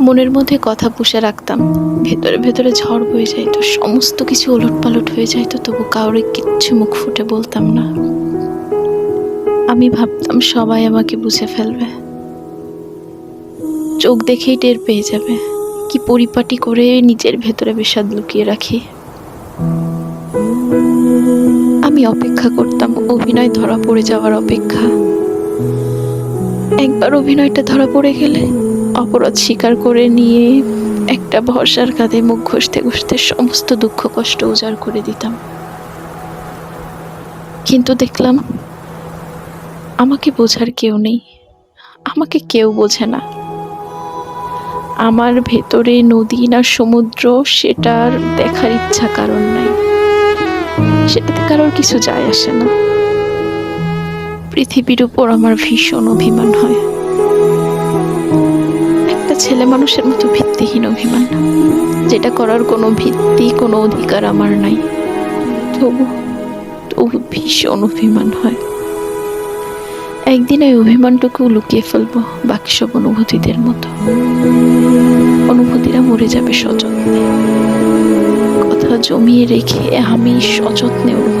মনের মধ্যে কথা পুষে রাখতাম। ভেতরে ভেতরে ঝড় বয়ে যাইত সমস্ত কিছু ওলট পালট হয়ে যাইত তবু কাউরে কিচ্ছু মুখ ফুটে বলতাম না। আমি ভাবতাম সবাই আমাকে বুঝে ফেলবে। চোখ দেখেই টের পেয়ে যাবে, কি পরিপাটি করে নিজের ভেতরে বিষাদ লুকিয়ে রাখি। আমি অপেক্ষা করতাম, অভিনয় ধরা পড়ে যাওয়ার অপেক্ষা। একবার অভিনয়টা ধরা পড়ে গেলে অপরাধ স্বীকার করে নিয়ে একটা ভরসার কাঁধে মুখ ঘষতে ঘষতে সমস্ত দুঃখ, কষ্ট উজাড় করে দিতাম। কিন্তু দেখলাম আমাকে বোঝার কেউ নেই। আমাকে কেউ বোঝে না। আমার ভেতরে নদী না সমুদ্র, সেটার দেখার ইচ্ছা কারণ নাই। সেটাতে কারোর কিছু যায় আসে না। পৃথিবীর উপর আমার ভীষণ অভিমান হয়। একটা ছেলে মানুষের মতো ভিত্তিহীন অভিমান, যেটা করার কোনো ভিত্তি, কোনো অধিকার আমার নাই। তবু তবু ভীষণ অভিমান হয়। একদিন ওই অভিমানটুকু লুকিয়ে ফেলব বাকি সব অনুভূতিদের মতো। অনুভূতিরা মরে যাবে সযত্নে। কথা জমিয়ে রেখে আমি সযত্নে অনুভূতি